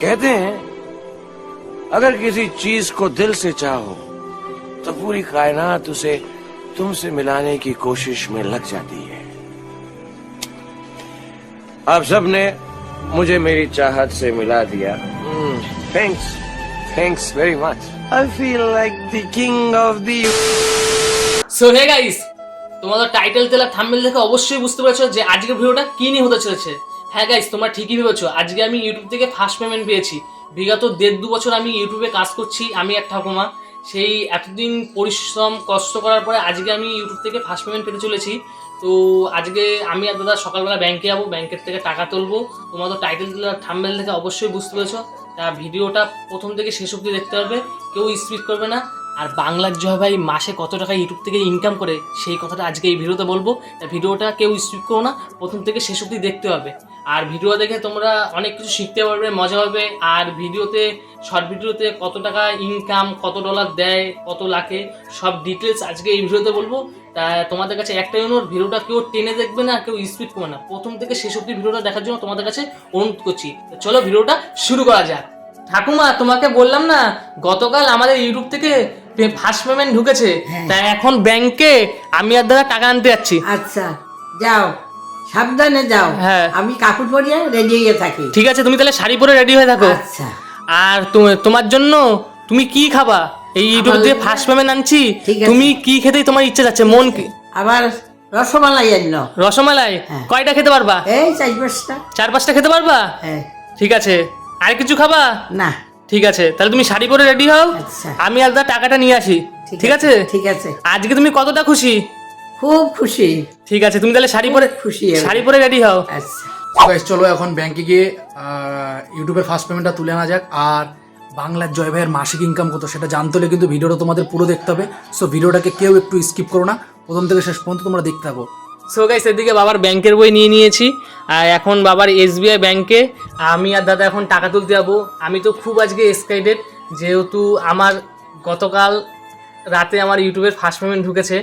कहते हैं अगर किसी चीज को दिल से चाहो तो पूरी कायनात उसे तुमसे मिलाने की कोशिश में लग जाती है आप सबने मुझे मेरी चाहत से मिला दिया thanks thanks very much I feel like the king of the so hey guys তোমাদের টাইটেল তেলা থাম্বনেল দেখে অবশ্যই বুঝতে পেরেছো যে আজকের ভিডিওটা কি নিয়ে হতে চলেছে হ্যাঁ গাইস তোমরা ঠিকই ভেবেছো। আজকে আমি ইউটিউব থেকে ফার্স্ট পেমেন্ট পেয়েছি। বিগত দেড় দু বছর আমি ইউটিউবে কাজ করছি, আমি এক ঠাকুমা। সেই এতদিন পরিশ্রম, কষ্ট করার পরে আজকে আমি ইউটিউব থেকে ফার্স্ট পেমেন্ট পেতে চলেছি। তো আজকে আমি আর দাদা সকালবেলা ব্যাংকে যাব ব্যাংকের থেকে টাকা তুলবো। তোমাদের টাইটেল তেলা থাম্বনেল দেখে অবশ্যই বুঝতে পেরেছ। তা ভিডিওটা প্রথম থেকে শেষ অবধি দেখতে পারবে। কেউ স্পিড করবে না। আর বাংলার জয় ভাই মাসে কত টাকা ইউটিউব থেকে ইনকাম করে, সেই কথাটা আজকে এই ভিডিওতে বলব। তা ভিডিওটা কেউ স্কিপ করো না, প্রথম থেকে শেষ অবধি দেখতে হবে। আর ভিডিও দেখে তোমরা অনেক কিছু শিখতে পারবে, মজা হবে আর ভিডিওতে শর্ট ভিডিওতে কত টাকা ইনকাম কত ডলার দেয়, কত লাখে, সব ডিটেলস আজকে এই ভিডিওতে বলব। তা তোমাদের কাছে একটাই অনুরোধ, ভিডিওটা কেউ টেনে দেখবে না, কেউ স্পিড করবে না। প্রথম থেকে শেষ অব্দি ভিডিওটা দেখার জন্য তোমাদের কাছে অনুরোধ করছি। চলো ভিডিওটা শুরু করা যাক। ঠাকুমা, তোমাকে বললাম না, গতকাল আমাদের ইউটিউব থেকে ফার্স্ট পেমেন্ট ঢুকেছে হ্যাঁ। তাই এখন ব্যাংকে আমি আর দাদা টাকা আনতে যাচ্ছি। আচ্ছা যাও সাবধানে যাও। হ্যাঁ। আমি কাপড় পরিয়ে রেডি হয়ে থাকি। ঠিক আছে তুমি তাহলে শাড়ি পরে রেডি হয়ে থাকো। আচ্ছা। আর তো- তোমার জন্য তুমি কি খাবা? এই ইউটিউব আমার- থেকে ফার্স্ট পেমেন্ট আনছি ঠিক আছে। তুমি কি খেতেই তোমার ইচ্ছে যাচ্ছে? মন কি? আবার রসমালাই আনলো। রসমালাই? হ্যাঁ। কয়টা খেতে পারবা? এই চার পাঁচটা। চার পাঁচটা খেতে পারবা? হ্যাঁ। ঠিক আছে। আর কিছু খাবা? না। ঠিক আছে তাহলে তুমি শাড়ি পরে রেডি হও। আচ্ছা। আমি আর দাদা টাকাটা নিয়ে আসি। ঠিক আছে ঠিক আছে। আজকে তুমি কতটা খুশি? খুব খুশি। ঠিক আছে তুমি তাহলে শাড়ি পরে খুশি শাড়ি পরে রেডি হও। আচ্ছা। গাইস চলো এখন ব্যাংকে গিয়ে ইউটিউবের ফার্স্ট পেমেন্টটা তুলে আনা যাক। আর বাংলার জয় ভাইয়ের মাসিক ইনকাম কত সেটা জানতে হলে কিন্তু ভিডিওটা তোমাদের পুরো দেখতে হবে। সো ভিডিওটাকে কেউ একটু স্কিপ করো না। প্রথম থেকে শেষ পর্যন্ত তোমরা দেখতে থাকো। সো গাইস এদিকে বাবার ব্যাংকের বই নিয়ে নিয়েছি। আর এখন বাবার এসবিআই ব্যাংকে আমি আর দাদা এখন টাকা তুলতে যাব। আমি তো খুব আজকে এক্সাইটেড যেহেতু আমার গতকাল রাতে আমার ইউটিউবের ফার্স্ট পেমেন্ট ঢুকেছে।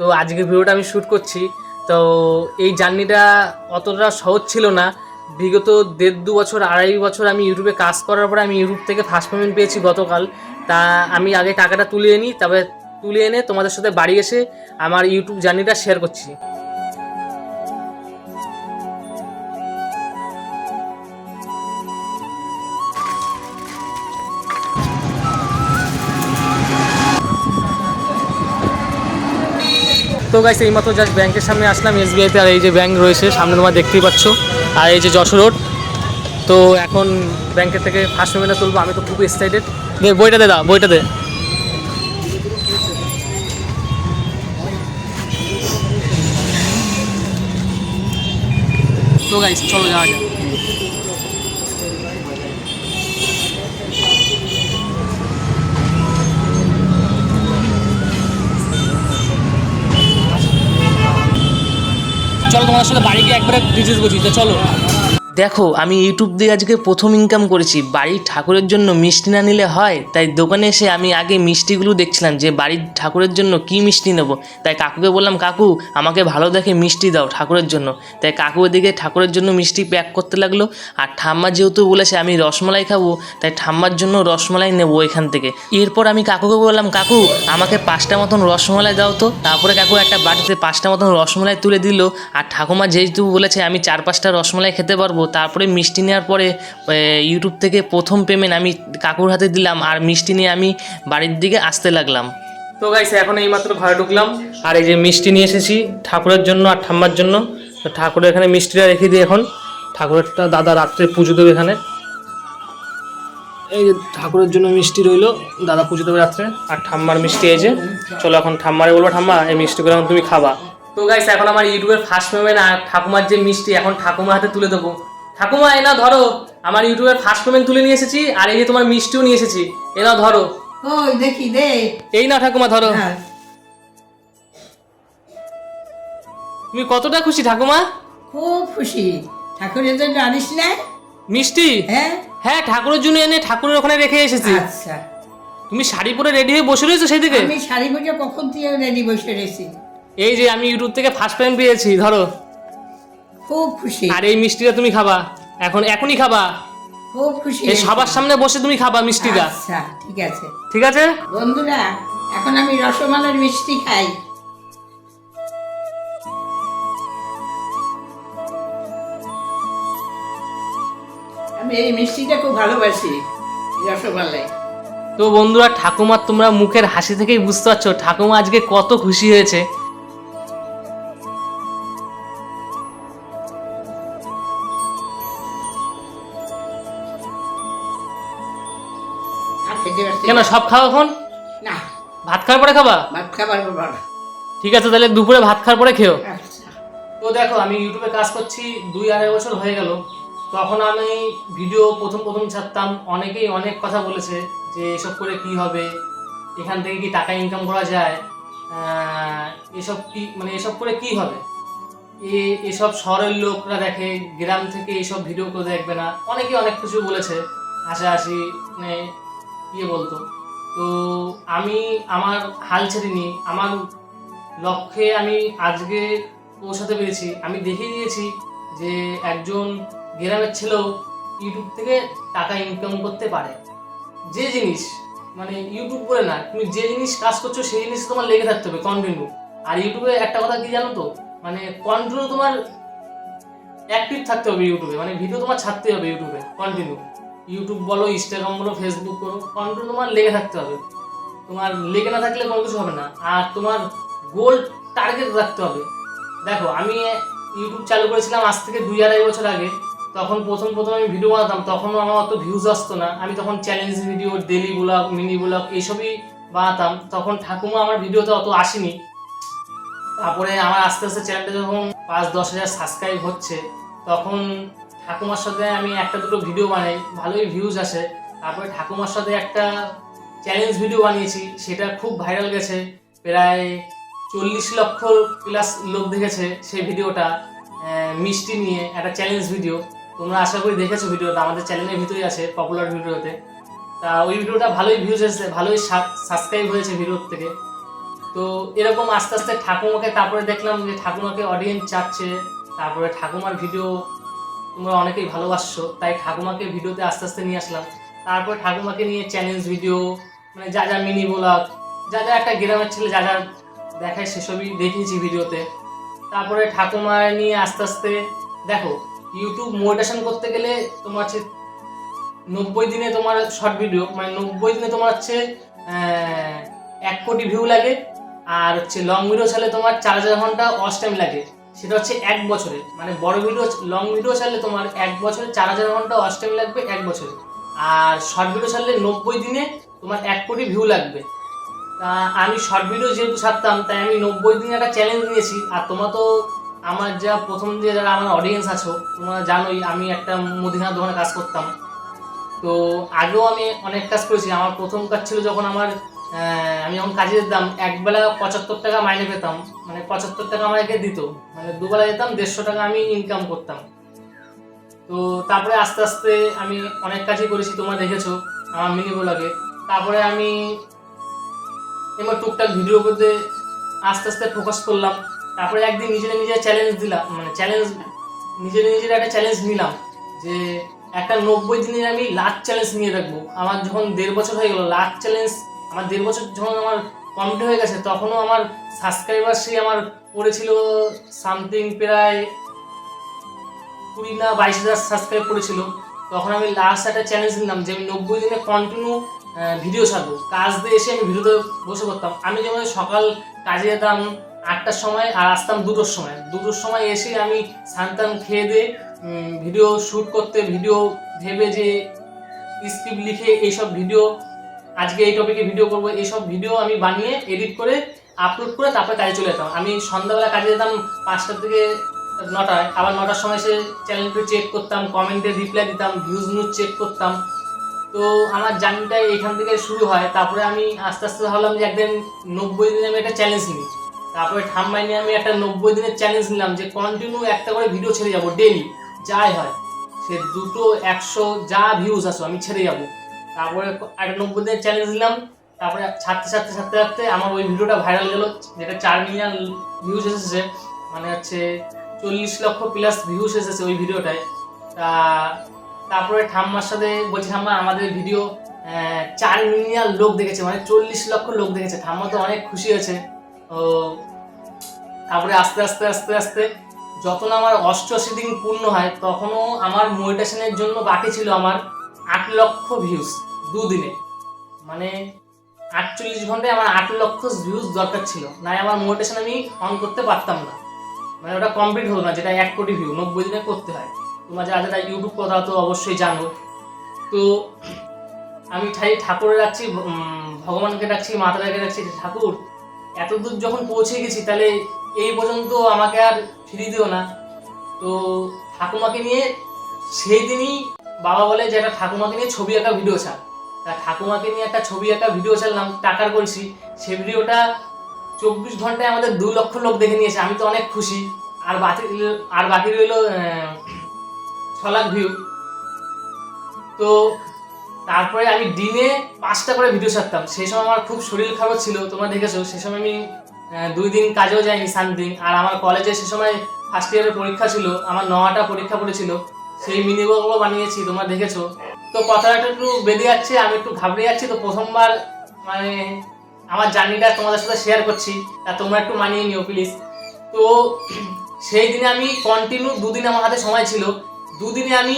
তো আজকে ভিডিওটা আমি শ্যুট করছি। তো এই জার্নিটা অতটা সহজ ছিল না। বিগত দেড় দু বছর, আড়াই বছর আমি ইউটিউবে কাজ করার পরে আমি ইউটিউব থেকে ফার্স্ট পেমেন্ট পেয়েছি গতকাল। তা আমি আগে টাকাটা তুলে এনি তবে তুলে এনে তোমাদের সাথে বাড়ি এসে আমার ইউটিউব জার্নিটা শেয়ার করছি। তো গাইস এইমাত্র জাস্ট ব্যাংকের সামনে আসলাম এসবিআইতে আর এই যে ব্যাংক রয়েছে, সামনে তোমার দেখতেই পাচ্ছ। আর এই যে যশোর রোড তো এখন ব্যাংকের থেকে ফার্স্ট পেমেন্টটা তুলবো, আমি তো খুব এক্সাইটেড দে, বইটা দে দা বইটা দে। তো গাইস চলো যাওয়া যাক। তোমার আসলে বাড়ি গিয়ে একবারে ডিজিজ বুঝি যে চলো। দেখো, আমি ইউটিউব দিয়ে আজকে প্রথম ইনকাম করেছি। বাড়ির ঠাকুরের জন্য মিষ্টি না নিলে হয়? তাই দোকানে এসে আমি আগে মিষ্টিগুলো দেখছিলাম যে বাড়ির ঠাকুরের জন্য কি মিষ্টি নেব? তাই কাকুকে বললাম, কাকু, আমাকে ভালো দেখে মিষ্টি দাও ঠাকুরের জন্য। তাই কাকু এদিকে ঠাকুরের জন্য মিষ্টি প্যাক করতে লাগল। আর ঠাম্মা যেহেতু বলেছে আমি রসমালাই খাব, তাই ঠাম্মার জন্য রসমালাই নেব এখান থেকে। এরপর আমি কাকুকে বললাম, কাকু, আমাকে পাঁচটা মতন রসমালাই দাও তো। তারপরে কাকু একটা বাটিতে পাঁচটা মতন রসমালাই তুলে দিল। আর ঠাকুমা যেহেতু বলেছে, আমি চার পাঁচটা রসমালাই খেতে পারব। তারপরে মিষ্টি নেওয়ার পরে ইউটিউব থেকে প্রথম পেমেন্ট আমি কাকুর হাতে দিলাম আর মিষ্টি নিয়ে আমি বাড়ির দিকে আসতে লাগলাম। তো গাইছে এখন এইমাত্র ঘরে ঢুকলাম। আর এই যে মিষ্টি নিয়ে এসেছি ঠাকুরের জন্য আর ঠাম্মার জন্য। তো ঠাকুরের এখানে মিষ্টিটা রেখে দিই এখন। ঠাকুরেরটা দাদা রাত্রে পুজো দেবে এখানে। এই যে ঠাকুরের জন্য মিষ্টি রইল দাদা পুজো দেবে রাত্রে আর ঠাম্মার মিষ্টি এই যে। চলো এখন ঠাম্মারে বলব ঠাম্মা এই মিষ্টিগুলো এখন তুমি খাবা। তো গাইস এখন আমার ইউটিউবের ফার্স্ট পেমেন্ট আর ঠাকুমার যে মিষ্টি এখন ঠাকুমার হাতে তুলে দেবো। ঠাকুমা এ না ধরো। আমার ইউটিউবের ফার্স্ট পেমেন্ট তুলে নিয়ে এসেছি আর এই যে তোমার মিষ্টিও নিয়ে এসেছি। এ না ধরো। ওই দেখি দে। এই না ঠাকুমা ধরো। হ্যাঁ, তুমি কতটা খুশি ঠাকুমা? খুব খুশি। ঠাকুরের জন্য আনিস না? মিষ্টি? হ্যাঁ। হ্যাঁ ঠাকুরের জন্য এনে ঠাকুরের ওখানে রেখে এসেছি। আচ্ছা। তুমি শাড়ি পরে রেডি হয়ে বসে রয়েছো সেদিকে? আমি শাড়ি পরে কখন থেকে রেডি বসে রয়েছি? এই যে আমি ইউটিউব থেকে ফার্স্ট পেমেন্ট পেয়েছি ধরো। খুব খুশি। আর এই মিষ্টিটা তুমি খাবা। এখন এখনই খাবা। খুব খুশি। এই সবার সামনে বসে তুমি খাবা মিষ্টিটা। আচ্ছা ঠিক আছে। ঠিক আছে? বন্ধুরা এখন আমি রসমালাইয়ের মিষ্টি খাই। আমি এই মিষ্টিটা খুব ভালোবাসি রসমালাই। তো বন্ধুরা ঠাকুমার তোমরা মুখের হাসি থেকেই বুঝতে পারছ ঠাকুমা আজকে কত খুশি হয়েছে। খেতে পারছি কেন সব খাও এখন? না। ভাত খাওয়ার পরে খাবা? ভাত খাবার পর ঠিক আছে তাহলে দুপুরে ভাত খাওয়ার পরে খেও। আচ্ছা। তো দেখো আমি ইউটিউবে কাজ করছি দুই আড়াই বছর হয়ে গেল। তখন আমি ভিডিও প্রথম প্রথম ছাড়তাম। অনেকেই অনেক কথা বলেছে যে এসব করে কি হবে? এখান থেকে কি টাকা ইনকাম করা যায়? এসব কি মানে এসব করে কি হবে? এ এসব শহরের লোকরা দেখে গ্রাম থেকে এসব ভিডিও করে দেখবে না। অনেকেই অনেক কিছু বলেছে। হাসাহাসি মানে ইয়ে বলতো। তো আমি আমার হাল ছেড়িনি আমার লক্ষ্যে আমি আজকে পৌঁছাতে পেরেছি। আমি দেখিয়ে দিয়েছি যে একজন গ্রামের ছেলেও ইউটিউব থেকে টাকা ইনকাম করতে পারে। যে জিনিস মানে ইউটিউব বলে না, তুমি যে জিনিস কাজ করছ সেই জিনিস তোমার লেগে থাকতে হবে কন্টিনিউ আর ইউটিউবে একটা কথা কি জানো তো? মানে কন্টিনিউ তোমার অ্যাক্টিভ থাকতে হবে ইউটিউবে মানে ভিডিও তোমার ছাড়তে হবে ইউটিউবে কন্টিনিউ ইউটিউব বলো ইনস্টাগ্রাম বলো ফেসবুক করো কন্টিনিউ তোমার লেগে থাকতে হবে। তোমার লেগে না থাকলে কোনো কিছু হবে না। আর তোমার গোল টার্গেট রাখতে হবে। দেখো, আমি ইউটিউব চালু করেছিলাম আজ থেকে দুই আড়াই বছর আগে। তখন প্রথম প্রথম আমি ভিডিও বানাতাম, তখনও আমার অত ভিউজ আসতো না। আমি তখন challenge video daily vlog mini vlog এইসবই বানাতাম। তখন ঠাকুমা আমার ভিডিওতে অত আসেনি। তারপরে আমার আস্তে আস্তে চ্যানেলটা যখন পাঁচ দশ হাজার সাবস্ক্রাইব হচ্ছে, তখন ঠাকুমার সাথে আমি একটা দুটো ভিডিও বানাই, ভালোই ভিউজ আসে। তারপরে ঠাকুমার সাথে একটা চ্যালেঞ্জ ভিডিও বানিয়েছি, সেটা খুব ভাইরাল গেছে, প্রায় চল্লিশ লক্ষ প্লাস লোক দেখেছে সেই ভিডিওটা মিষ্টি নিয়ে একটা চ্যালেঞ্জ ভিডিও তোমরা আশা করি দেখেছ ভিডিওটা আমাদের চ্যানেলের ভিতরেই আছে পপুলার ভিডিওতে তা। ওই ভিডিওটা ভালোই ভিউজ এসেছে, ভালোই সাবস্ক্রাইব হয়েছে ভিডিওর থেকে। তো এরকম আস্তে আস্তে ঠাকুমাকে, তারপরে দেখলাম যে ঠাকুমাকে অডিয়েন্স চাচ্ছে, তারপরে ঠাকুমার ভিডিও তোমরা অনেকেই ভালোবাসছো, তাই ঠাকুমাকে ভিডিওতে আস্তে আস্তে নিয়ে আসলাম। তারপর ঠাকুমাকে নিয়ে চ্যালেঞ্জ ভিডিও মানে যা যা মিনি ব্লগ যা যা একটা গ্রামের ছেলে যা যা দেখায় সেসবই দেখিয়েছি ভিডিওতে। তারপরে ঠাকুমা নিয়ে আস্তে আস্তে, দেখো ইউটিউব মোটিভেশন করতে গেলে তোমার হচ্ছে নব্বই দিনে তোমার শর্ট ভিডিও মানে নব্বই দিনে তোমার হচ্ছে এক কোটি ভিউ লাগে, আর হচ্ছে লং ভিডিও ছাড়লে তোমার চার হাজার ঘণ্টা ওয়াচ টাইম লাগে। সেটা হচ্ছে এক বছরে। মানে বড় ভিডিও লং ভিডিও ছাড়লে তোমার এক বছরে চার হাজার ঘণ্টা টাইম লাগবে এক বছরে। আর শর্ট ভিডিও ছাড়লে নব্বই দিনে তোমার এক কোটি ভিউ লাগবে। তা আমি শর্ট ভিডিও যেহেতু ছাড়তাম, তাই আমি নব্বই দিনে একটা চ্যালেঞ্জ নিয়েছি। আর তোমরা তো আমার যা প্রথম দিয়ে যারা আমার অডিয়েন্স আছো, তোমরা জানোই আমি একটা মুদিখানার দোকানে কাজ করতাম। তো আগেও আমি অনেক কাজ করেছি। আমার প্রথম কাজ ছিল যখন আমার আমি যখন কাজে যেতাম, একবেলা পঁচাত্তর টাকা মাইনে পেতাম। মানে পঁচাত্তর টাকা আমাকে দিত। মানে দুবেলা যেতাম, দেড়শো টাকা আমি ইনকাম করতাম। তো তারপরে আস্তে আস্তে আমি অনেক কাজই করেছি, তোমরা দেখেছ, আমার মিনি ব্লগে তারপরে আমি এবার টুকটাক ভিডিও করতে আস্তে আস্তে ফোকাস করলাম। তারপরে একদিন নিজের নিজের চ্যালেঞ্জ দিলাম মানে চ্যালেঞ্জ নিজের নিজের একটা চ্যালেঞ্জ নিলাম যে একটা নব্বই দিনের আমি লাখ চ্যালেঞ্জ নিয়ে রাখব। আমার যখন দেড় বছর হয়ে গেল লাখ চ্যালেঞ্জ আমার দেড় বছর যখন আমার কমপ্লিট হয়ে গেছে, তখনও আমার সাবস্ক্রাইবার সেই আমার পড়েছিল সামথিং প্রায় কুড়ি না বাইশ হাজার সাবস্ক্রাইব করেছিল। তখন আমি লাস্ট একটা চ্যালেঞ্জ নিলাম যে আমি নব্বই দিনে কন্টিনিউ ভিডিও ছাড়বো। কাজ দিয়ে এসে আমি ভিডিওতে বসে করতাম আমি যেমন সকাল কাজে যেতাম আটটার সময় আর আসতাম দুটোর সময়। দুটোর সময় এসে আমি সান্তান খেয়ে দিয়ে ভিডিও শ্যুট করতে ভিডিও ভেবে যে স্ক্রিপ্ট লিখে এইসব ভিডিও আজকে এই টপিকে ভিডিও করব। এইসব ভিডিও আমি বানিয়ে এডিট করে আপলোড করে তারপরে কাজে চলে যেতাম। আমি সন্ধ্যাবেলা কাজে যেতাম পাঁচটার থেকে নটায়। আবার নটার সময় এসে চ্যানেলটি চেক করতাম কমেন্টে রিপ্লাই দিতাম ভিউজ নিউজ চেক করতাম। তো আমার জার্নিটা এখান থেকে শুরু হয়। তারপরে আমি আস্তে আস্তে ভাবলাম যে একদিন নব্বই দিনে আমি একটা চ্যালেঞ্জ নিই। তারপরে ঠাম্মাই নিয়ে আমি একটা নব্বই দিনের চ্যালেঞ্জ নিলাম যে কন্টিনিউ একটা করে ভিডিও ছেড়ে যাব ডেলি যাই হয়, সে দুটো, একশো যা ভিউজ আসো আমি ছেড়ে যাব। তারপরে একটা নব্বই দিনের চ্যালেঞ্জ নিলাম। তারপরে ছাড়তে ছাড়তে ছাড়তে ছাড়তে আমার ওই ভিডিওটা ভাইরাল গেল, যেটা চার মিলিয়ন ভিউজ এসেছে। মানে হচ্ছে চল্লিশ লক্ষ প্লাস ভিউজ এসেছে ওই ভিডিওটায়। তা তারপরে ঠাম্মার সাথে বলছি, ঠাম্মা, আমাদের ভিডিও চার মিলিয়ন লোক দেখেছে মানে চল্লিশ লক্ষ লোক দেখেছে। ঠাম্মা তো অনেক খুশি হয়েছে। ও তারপরে আস্তে আস্তে আস্তে আস্তে যত না আমার অষ্টআশি দিন পূর্ণ হয়, তখনও আমার মোটিভেশনের জন্য বাকি ছিল আমার। আট লক্ষ ভিউজ দুদিনে। মানে আটচল্লিশ ঘন্টায় আমার আট লক্ষ ভিউজ দরকার ছিল। না আমার মোটিভেশন আমি অন করতে পারতাম না। মানে ওটা কমপ্লিট হলো না যেটা এক কোটি ভিউ নব্বই দিনে করতে হয়। তোমরা যারা যারা ইউটিউব কথা তো অবশ্যই জানো। তো আমি ঠাই ঠাকুরের রাখছি ভগবানকে মাতারাকে ডাকছি যে, ঠাকুর এত দূর যখন পৌঁছে গেছি তাহলে এই পর্যন্ত আমাকে আর ফিরিয়ে দিও না। তো ঠাকুমাকে নিয়ে সেই দিনই বাবা বলে যে, একটা ঠাকুমাকে নিয়ে ছবি আঁকা ভিডিও ছাড়। তা ঠাকুমাকে নিয়ে একটা ছবি আঁকা ভিডিও ছাড়লাম টাকার বলছি সেই ভিডিওটা চব্বিশ ঘন্টায় আমাদের দু লক্ষ লোক দেখে নিয়েছে, আমি তো অনেক খুশি। আর বাকি আর বাকি রইল ছ লাখ ভিউ তো তারপরে আমি দিনে পাঁচটা করে ভিডিও ছাড়তাম। সেই সময় আমার খুব শরীর খারাপ ছিল, তোমরা দেখেছ সেই সময় আমি দুই দিন কাজেও যাইনি সামথিং আর আমার কলেজে সে সময় ফার্স্ট ইয়ারের পরীক্ষা ছিল, আমার নটা পরীক্ষা পড়েছিল। সেই মিনি মিনিগুলো বানিয়েছি, তোমরা দেখেছ। তো কথাটা একটু বেঁধে যাচ্ছে, আমি একটু ঘাবড়ে যাচ্ছি, তো প্রথমবার মানে আমার জার্নিটা তোমাদের সাথে শেয়ার করছি, তা তোমরা একটু মানিয়ে নিও প্লিজ তো সেই দিনে আমি কন্টিনিউ দুদিন আমার হাতে সময় ছিল। দুদিনে আমি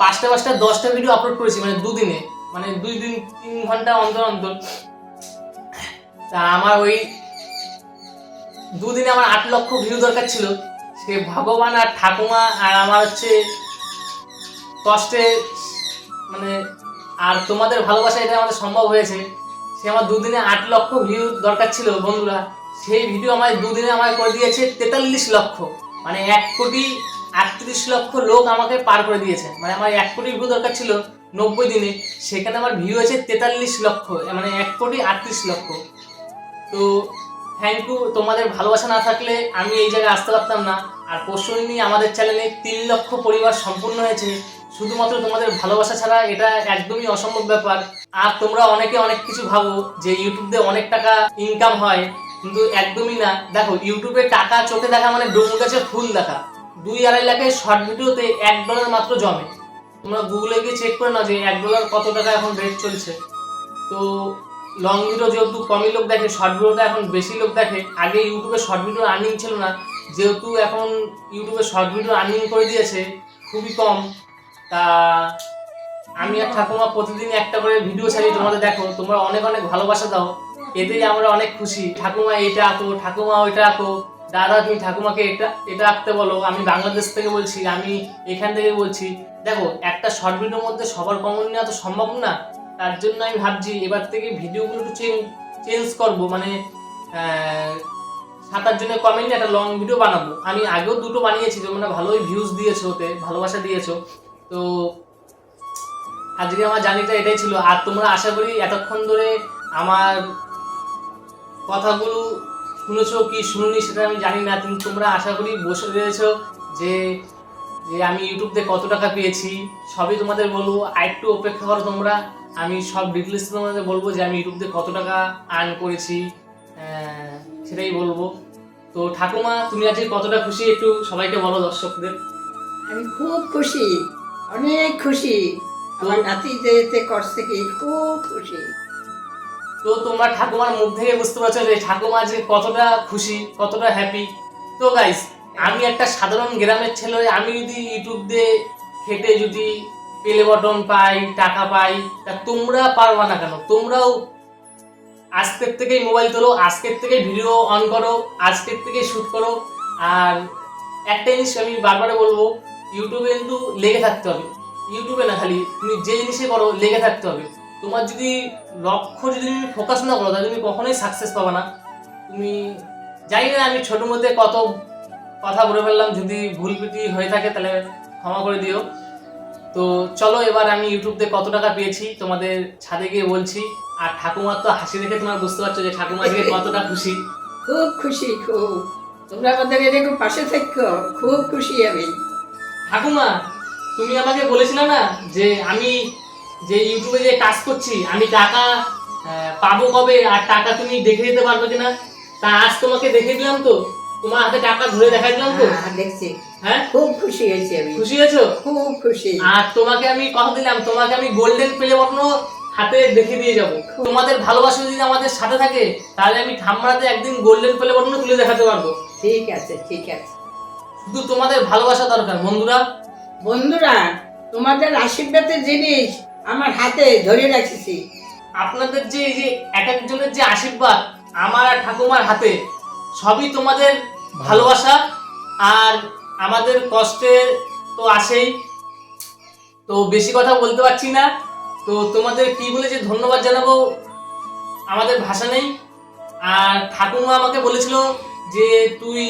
পাঁচটা পাঁচটা, দশটা ভিডিও আপলোড করেছি মানে দুদিনে মানে দুই দিন, তিন ঘণ্টা অন্তর অন্তর। তা আমার ওই দুদিনে আমার আট লক্ষ ভিউ দরকার ছিল। সে ভগবান আর ঠাকুমা আর আমার হচ্ছে কষ্টে মানে আর তোমাদের ভালোবাসা এটা আমাদের সম্ভব হয়েছে। সে আমার দুদিনে আট লক্ষ ভিউ দরকার ছিল বন্ধুরা। সেই ভিডিও আমার দুদিনে আমায় করে দিয়েছে তেতাল্লিশ লক্ষ। মানে এক কোটি আটত্রিশ লক্ষ লোক আমাকে পার করে দিয়েছে। মানে আমার এক কোটি ভিউ দরকার ছিল নব্বই দিনে। সেখানে আমার ভিউ আছে তেতাল্লিশ লক্ষ মানে এক কোটি আটত্রিশ লক্ষ। তো থ্যাংক ইউ তোমাদের ভালোবাসা না থাকলে আমি এই জায়গায় আসতে পারতাম না। আর পরশু দিনই আমাদের চ্যানেলে তিন লক্ষ পরিবার সম্পূর্ণ হয়েছে। শুধুমাত্র তোমাদের ভালোবাসা ছাড়া এটা একদমই অসম্ভব ব্যাপার। আর তোমরা অনেকে অনেক কিছু ভাবো যে ইউটিউব অনেক টাকা ইনকাম হয়, কিন্তু একদমই না। দেখো ইউটিউবে টাকা চোখে দেখা মানে ডুমুর কাছে ফুল দেখা। দুই আড়াই লাখের শর্ট ভিডিওতে এক ডলার মাত্র জমে। তোমরা গুগলে গিয়ে চেক করে না যে এক ডলার কত টাকা এখন রেট চলছে। তো লং ভিডিও যেহেতু কমই লোক দেখে শর্ট ভিডিওটা এখন বেশি লোক দেখে, আগে ইউটিউবে শর্ট ভিডিও আর্নিং ছিল না। যেহেতু এখন ইউটিউবে শর্ট ভিডিও আর্নিং করে দিয়েছে, খুবই কম। তা আমি আর ঠাকুমা প্রতিদিন একটা করে ভিডিও ছাড়ি তোমাদের দেখো তোমরা অনেক অনেক ভালোবাসা দাও এতেই আমরা অনেক খুশি। ঠাকুমা এটা আঁকো ঠাকুমা ওইটা আঁকো দাদা তুমি ঠাকুমাকে এটা এটা আঁকতে বলো আমি বাংলাদেশ থেকে বলছি আমি এখান থেকে বলছি। দেখো একটা শর্ট ভিডিওর মধ্যে সবার কমন নেওয়া তো সম্ভব না তার জন্য আমি ভাবছি এবার থেকে ভিডিওগুলো একটু চেঞ্জ করব মানে আহ, সাত আট জনের কমেন্ট একটা লং ভিডিও বানাবো। আমি আগেও দুটো বানিয়েছি তোমরা ভালোই ভিউজ দিয়েছ ওতে ভালোবাসা দিয়েছ। তো আজকে আমার জার্নিটা এটাই ছিল। আর তোমরা আশা করি এতক্ষণ ধরে আমার কথাগুলো শুনেছো কি শুনুনি সেটা আমি জানি না, কিন্তু তোমরা আশা করি বসে রয়েছো যে যে আমি ইউটিউব থেকে কত টাকা পেয়েছি, সবই তোমাদের বলব। আর একটু অপেক্ষা করো তোমরা, আমি সব ডিটেলস তোমাদের বলব যে আমি ইউটিউব থেকে কত টাকা আর্ন করেছি সেটাই বলব। তো ঠাকুমা, তুমি আজকে কতটা খুশি একটু সবাইকে বলো দর্শকদের। আমি খুব খুশি। অনেক খুশি। আমার নাতি যেতে করছে কি, খুব খুশি। তো তোমরা ঠাকুমার মুখ থেকে বুঝতে পারছ যে ঠাকুমা যে কতটা খুশি, কতটা হ্যাপি তো গাইস আমি একটা সাধারণ গ্রামের ছেলে আমি যদি ইউটিউব দিয়ে খেটে যদি পেলে বটন পাই, টাকা পাই, তা তোমরা পারবা না কেন? তোমরাও আজকের থেকেই মোবাইল তোলো, আজকের থেকে ভিডিও অন করো, আজকের থেকে শ্যুট করো। আর একটা জিনিস আমি বারবারে বলব ইউটিউবে কিন্তু লেগে থাকতে হবে। ইউটিউবে না, খালি তুমি যে জিনিসে করো, লেগে থাকতে হবে। তোমার যদি লক্ষ্য যদি তুমি ফোকাস না করো, তাহলে তুমি কখনোই সাকসেস পাবে না। তুমি জানি না আমি ছোটোর মধ্যে কত কথা বলে ফেললাম, যদি ভুল ত্রুটি হয়ে থাকে তাহলে ক্ষমা করে দিও। তো চলো এবার আমি ইউটিউব থেকে কত টাকা পেয়েছি তোমাদের ছাদে গিয়ে বলছি। আর ঠাকুমার তো হাসি দেখে তোমার বুঝতে পারছ যে ঠাকুমা আজকে কতটা খুশি। খুব খুশি, খুব। তোমরা আমাদের এরকম পাশে থাকো, খুব খুশি আমি। ঠাকুমা তুমি আমাকে বলেছিলে না যে আমি যে ইউটিউবে যে কাজ করছি আমি টাকা পাবো কবে আর টাকা তুমি দেখে দিতে পারবে কিনা? তা আজ তোমাকে দেখে দিলাম তো। তোমার হাতে টাকা ধরে দেখা দিলাম তো। হ্যাঁ, দেখছি। হ্যাঁ? খুব খুশি হয়েছি আমি। খুশি হয়েছো? খুব খুশি। আর তোমাকে আমি কথা দিলাম তোমাকে আমি গোল্ডেন প্লে বটন হাতে দেখে দিয়ে যাব। তোমাদের ভালোবাসা যদি আমাদের সাথে থাকে তাহলে আমি ঠাম্মাতে একদিন গোল্ডেন প্লে বটন তুলে দেখাতে পারব। ঠিক আছে ঠিক আছে। শুধু তোমাদের ভালোবাসা দরকার বন্ধুরা। বন্ধুরা তোমাদের আশীর্বাদের জিনিস আমার হাতে ধরে রাখছি। আপনাদের যে এই যে এক একজনের যে আশীর্বাদ আমার আর ঠাকুমার হাতে সবই তোমাদের ভালোবাসা। আর আমাদের কষ্টে তো আসেই তো বেশি কথা বলতে পারছি না। তো তোমাদের কি বলে যে ধন্যবাদ জানাব? আমাদের ভাষা নেই। আর ঠাকুমা আমাকে বলেছিল যে তুই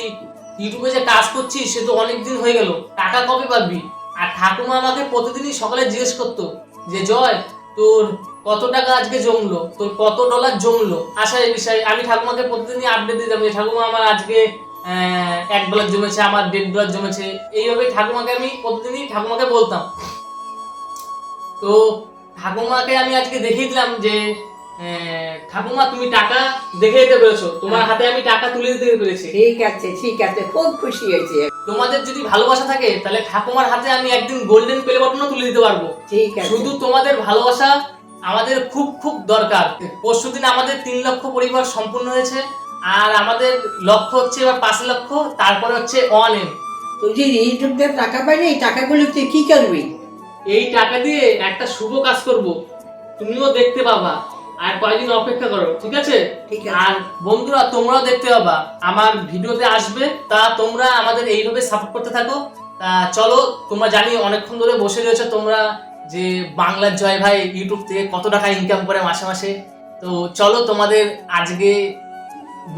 ইউটিউবে যে কাজ করছিস, সে তো অনেক দিন হয়ে গেল। টাকা কবে পাবি? আর ঠাকুমা আমাকে প্রতিদিনই সকালে জিজ্ঞেস করতো যে, জয়, তোর কত টাকা আজকে জমলো? তোর কত ডলার জমলো? আশা এই বিষয়ে, আমি ঠাকুমাকে প্রতিদিনই আপডেট দিতাম যে, ঠাকুমা, আমার আজকে এক ডলার জমেছে, আমার দেড় ডলার জমেছে। এইভাবে ঠাকুমাকে আমি প্রতিদিনই ঠাকুমাকে বলতাম। তো ঠাকুমাকে আমি আজকে দেখিয়ে দিলাম যে ঠাকুমা তুমি টাকা দেখে দিতে পেরেছ। তোমার হাতে আমি টাকা তুলে দিতে পেরেছি। ঠিক আছে ঠিক আছে খুব খুশি হয়েছি। তোমাদের যদি ভালোবাসা থাকে তাহলে ঠাকুমার হাতে আমি একদিন গোল্ডেন প্লে বাটনও তুলে দিতে পারব। ঠিক আছে। শুধু তোমাদের ভালোবাসা আমাদের খুব খুব দরকার। পরশু দিন আমাদের তিন লক্ষ পরিবার সম্পূর্ণ হয়েছে আর আমাদের লক্ষ্য হচ্ছে এবার পাঁচ লক্ষ তারপরে হচ্ছে ওয়ান এম তুই যে ইউটিউব দিয়ে টাকা পাইনি এই টাকাগুলো তুই কি করবি? এই টাকা দিয়ে একটা শুভ কাজ করব। তুমিও দেখতে পাবা। আর কয়েকদিন অপেক্ষা করো ঠিক আছে? ঠিক আছে। আর বন্ধুরা তোমরাও দেখতে পাবা আমার ভিডিওতে আসবে তা তোমরা আমাদের এইভাবে সাপোর্ট করতে থাকো। তা চলো তোমরা জানি অনেকক্ষণ ধরে বসে রয়েছে তোমরা যে বাংলার জয় ভাই ইউটিউব থেকে কত টাকা ইনকাম করে মাসে মাসে। তো চলো তোমাদের আজকে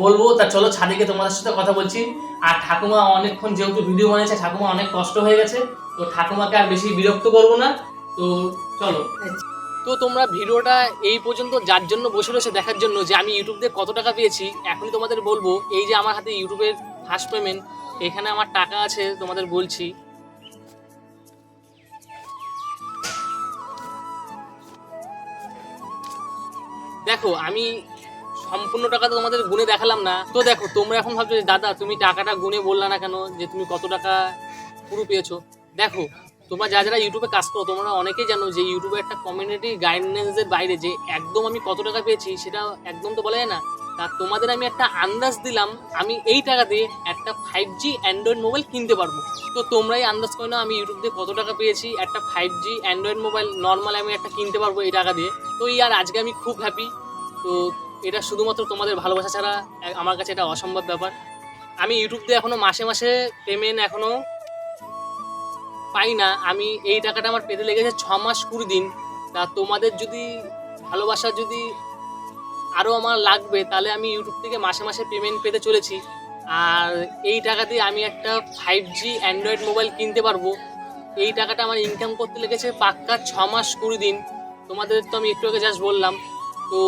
বলব তা চলো ছাদিকে তোমাদের সাথে কথা বলছি। আর ঠাকুমা অনেকক্ষণ যেহেতু ভিডিও বানিয়েছে ঠাকুমা অনেক কষ্ট হয়ে গেছে তো ঠাকুমাকে আর বেশি বিরক্ত করব না। তো চলো। তো তোমরা ভিডিওটা এই পর্যন্ত যার জন্য বসে রয়েছে দেখার জন্য যে আমি ইউটিউব দিয়ে কত টাকা পেয়েছি, এখনই তোমাদের বলব, এই যে আমার হাতে ইউটিউবের ফার্স্ট পেমেন্ট এখানে আমার টাকা আছে তোমাদের বলছি। দেখো, আমি সম্পূর্ণ টাকা তো তোমাদের গুনে দেখালাম না। তো দেখো, তোমরা এখন ভাবছ দাদা, তুমি টাকাটা গুনে বললা না কেন যে, তুমি কত টাকা পুরো পেয়েছ? দেখো তোমরা যারা যারা ইউটিউবে কাজ করো, তোমরা অনেকেই জানো যে ইউটিউবে একটা কমিউনিটি গাইডেন্সের বাইরে যে একদম আমি কত টাকা পেয়েছি, সেটা একদম তো বলা যায় না। তা তোমাদের আমি একটা আন্দাজ দিলাম, আমি এই টাকা দিয়ে একটা ফাইভ জি অ্যান্ড্রয়েড মোবাইল কিনতে পারব। তো তোমরাই আন্দাজ করে নাও আমি ইউটিউব দিয়ে কত টাকা পেয়েছি, একটা five G Android mobile normal আমি একটা কিনতে পারব এই টাকা দিয়ে। তো ইয়ার আজকে আমি খুব হ্যাপি তো এটা শুধুমাত্র তোমাদের ভালোবাসা ছাড়া আমার কাছে এটা অসম্ভব ব্যাপার। আমি ইউটিউব দিয়ে এখনও মাসে মাসে পেমেন্ট এখনও পাই না, আমি এই টাকাটা আমার পেতে লেগেছে ছ মাস কুড়ি দিন। তা তোমাদের যদি ভালোবাসা যদি আরও আমার লাগবে, তাহলে আমি ইউটিউব থেকে মাসে মাসে পেমেন্ট পেতে চলেছি। আর এই টাকা দিয়ে আমি একটা ফাইভ জি অ্যান্ড্রয়েড মোবাইল কিনতে পারব। এই টাকাটা আমার ইনকাম করতে লেগেছে পাক্কা ছ মাস কুড়ি দিন। তোমাদের তো আমি একটু আগে জাস্ট বললাম। তো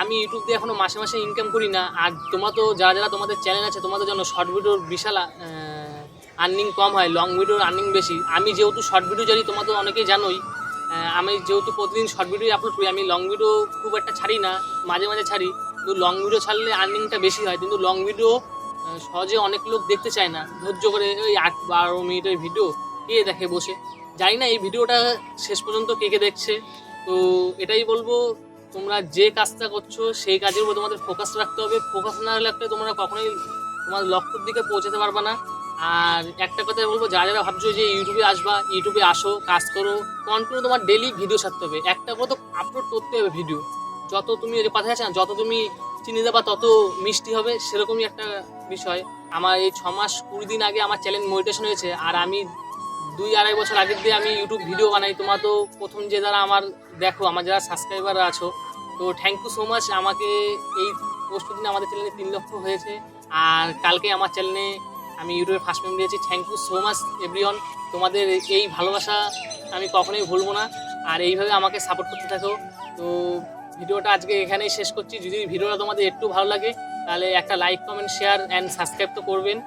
আমি ইউটিউব দিয়ে এখনও মাসে মাসে ইনকাম করি না। আর তোমরা তো, যারা যারা তোমাদের চ্যানেল আছে, তোমাদের জন্য শর্ট ভিডিওর বিশাল আর্নিং কম হয় লং ভিডিওর আর্নিং বেশি। আমি যেহেতু শর্ট ভিডিও জানি, তোমাদের অনেকেই জানোই আমি যেহেতু প্রতিদিন শর্ট ভিডিও আপলোড করি, আমি লং ভিডিও খুব একটা ছাড়ি না, মাঝে মাঝে ছাড়ি, কিন্তু লং ভিডিও ছাড়লে আর্নিংটা বেশি হয়। কিন্তু লং ভিডিও সহজে অনেক লোক দেখতে চায় না। ধৈর্য করে ওই আট বারো মিনিটের ভিডিও কে দেখে বসে? জানি না, এই ভিডিওটা শেষ পর্যন্ত কে কে দেখছে? তো এটাই বলব, তোমরা যে কাজটা করছ, সেই কাজের উপর তোমাদের ফোকাস রাখতে হবে। ফোকাস না রাখলে তোমরা কখনোই তোমার লক্ষ্যের দিকে পৌঁছাতে পারবে না। আর একটা কথা বলব, যারা যারা ভাবছ যে ইউটিউবে আসবা, ইউটিউবে আসো, কাজ করো কন্টিনিউ তোমার ডেলি ভিডিও ছাড়তে হবে। একটা তো আপলোড করতে হবে ভিডিও যত তুমি কথা আছে না, যত তুমি চিনি দেবা তত মিষ্টি হবে, সেরকমই একটা বিষয়। আমার এই ছ মাস কুড়ি দিন আগে আমার চ্যানেল মনিটেশন হয়েছে, আর আমি দুই আড়াই বছর আগের দিয়ে আমি ইউটিউব ভিডিও বানাই। তোমার তো প্রথম যে যারা আমার দেখো, আমার যারা সাবস্ক্রাইবার আছো, তো থ্যাংক ইউ সো মাচ আমাকে এই পরশু দিন আমাদের চ্যানেলে তিন লক্ষ হয়েছে, আর কালকে আমার চ্যানেলে আমি ইউটিউবে ফার্স্ট পেমেন্ট দিয়েছি thank you so much everyone তোমাদের এই ভালোবাসা আমি কখনোই ভুলবো না। আর এইভাবে আমাকে সাপোর্ট করতে থাকো। তো ভিডিওটা আজকে এখানেই শেষ করছি। যদি ভিডিওটা তোমাদের একটু ভালো লাগে, তাহলে একটা like comment share and subscribe তো করবেন।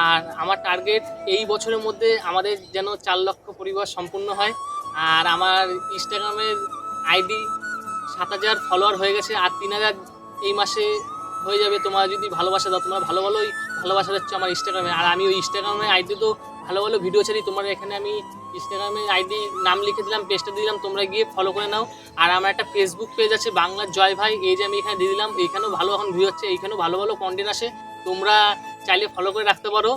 আর আমার টার্গেট এই বছরের মধ্যে আমাদের যেন চার লক্ষ পরিবার সম্পূর্ণ হয়। আর আমার ইনস্টাগ্রামের আইডি সাত হাজার ফলোয়ার হয়ে গেছে, আর তিন হাজার এই মাসে হয়ে যাবে। তোমার যদি ভালোবাসা দাও, তোমরা ভালো ভালোই ভালোবাসা হচ্ছে আমার ইনস্টাগ্রামে আর আমি ওই ইনস্টাগ্রামে আইডি তো ভালো ভালো ভিডিও ছাড়ি, তোমার এখানে আমি ইনস্টাগ্রামে আইডি নাম লিখে দিলাম পেজটা দিলাম, তোমরা গিয়ে ফলো করে নাও। আর আমার একটা ফেসবুক পেজ আছে বাংলার জয় ভাই, এই যে আমি এখানে দিয়ে দিলাম, এইখানেও ভালো এখন ভিউ হচ্ছে, এইখানেও ভালো ভালো কন্টেন্ট আসে, তোমরা চাইলে ফলো করে রাখতে পারো।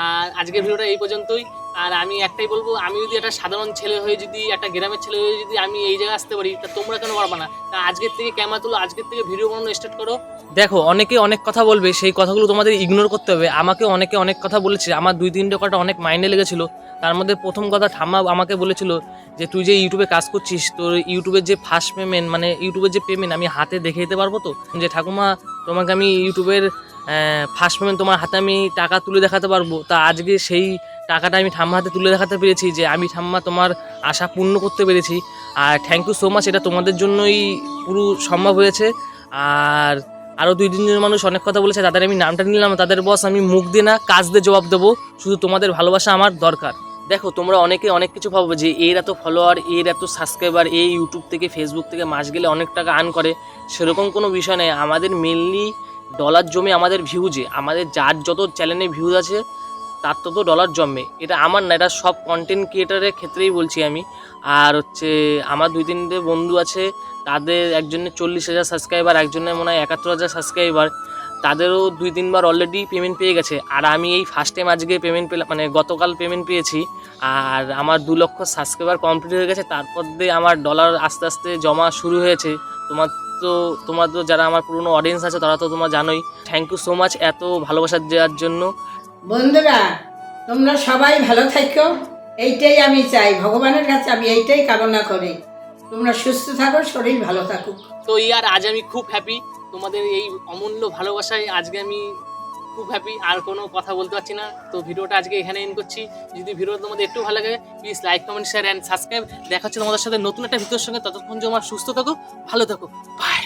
আর আজকের ভিডিওটা এই পর্যন্তই। আর আমি একটাই বলব, আমি যদি একটা সাধারণ ছেলে হয়ে যদি, একটা গ্রামের ছেলে হয়ে যদি আমি এই জায়গায় আসতে পারি, তা তোমরা কেন পারবে না? তা আজকের থেকে ক্যামেরা তুলো, আজকের থেকে ভিডিও বানানো স্টার্ট করো। দেখো, অনেকে অনেক কথা বলবে, সেই কথাগুলো তোমাদের ইগনোর করতে হবে। আমাকে অনেকে অনেক কথা বলেছে, আমার দুই তিনটে কথা অনেক মাইন্ডে লেগেছিল। তার মধ্যে প্রথম কথা ঠাম্মা আমাকে বলেছিল যে, তুই যে ইউটিউবে কাজ করছিস, তোর ইউটিউবের যে ফার্স্ট পেমেন্ট মানে ইউটিউবের যে পেমেন্ট আমি হাতে দেখে দিতে পারব তো? যে, ঠাকুমা, তোমাকে আমি ইউটিউবের ফার্স্ট পেমেন্ট তোমার হাতে আমি টাকা তুলে দেখাতে পারব। তা আজকে সেই টাকাটা আমি ঠাম্মা হাতে তুলে দেখাতে পেরেছি যে আমি ঠাম্মা তোমার আশা পূর্ণ করতে পেরেছি। আর থ্যাংক ইউ সো মাচ এটা তোমাদের জন্যই পুরো সম্ভব হয়েছে। আর আরও দুই তিনজন মানুষ অনেক কথা বলেছে, তাদের আমি নামটা নিলাম, তাদের বস আমি মুখ দিয়ে না কাজ দিয়ে জবাব দেবো, শুধু তোমাদের ভালোবাসা আমার দরকার। দেখো, তোমরা অনেকে অনেক কিছু ভাবো যে এর এত ফলোয়ার এর এত সাবস্ক্রাইবার এই ইউটিউব থেকে ফেসবুক থেকে মাস গেলে অনেক টাকা আর্ন করে। সেরকম কোনো বিষয় নেই, আমাদের মেনলি ডলার জমে আমাদের ভিউজে আমাদের যার যত চ্যানেলে ভিউজ আছে তার তো তো ডলার জমে এটা আমার না, এটা সব কন্টেন্ট ক্রিয়েটারের ক্ষেত্রেই বলছি আমি। আর হচ্ছে আমার দুই তিনটে বন্ধু আছে, তাদের একজনের চল্লিশ হাজার সাবস্ক্রাইবার একজনের মনে হয় একাত্তর হাজার সাবস্ক্রাইবার তাদেরও দুই তিনবার অলরেডি পেমেন্ট পেয়ে গেছে। আর আমি এই ফার্স্ট টাইম আজকে পেমেন্ট পেলাম মানে গতকাল পেমেন্ট পেয়েছি। আর আমার দু লক্ষ সাবস্ক্রাইবার কমপ্লিট হয়ে গেছে। তারপর দিয়ে আমার ডলার আস্তে আস্তে জমা শুরু হয়েছে। তোমার তো তোমার তো যারা আমার পুরনো অডিয়েন্স আছে, তারা তো তোমার জানোই। থ্যাংক ইউ সো মাচ এত ভালোবাসা দেওয়ার জন্য। বন্ধুরা, তোমরা সবাই ভালো থাকো। এইটাই আমি চাই, ভগবানের কাছে আমি এইটাই কামনা করি। তোমরা সুস্থ থাকো, শরীর ভালো থাকুক। তো ইয়ার আজ আমি খুব হ্যাপি তোমাদের এই অমূল্য ভালোবাসায় আজকে আমি খুব হ্যাপি আর কোনো কথা বলতে পারছি না। তো ভিডিওটা আজকে এখানে এন্ড করছি। যদি ভিডিওটা তোমাদের একটু ভালো লাগে please like comment share and subscribe দেখা তোমাদের সাথে নতুন একটা ভিডিওর সঙ্গে। ততক্ষণ যে আমার সুস্থ থাকো, ভালো থাকো। বাই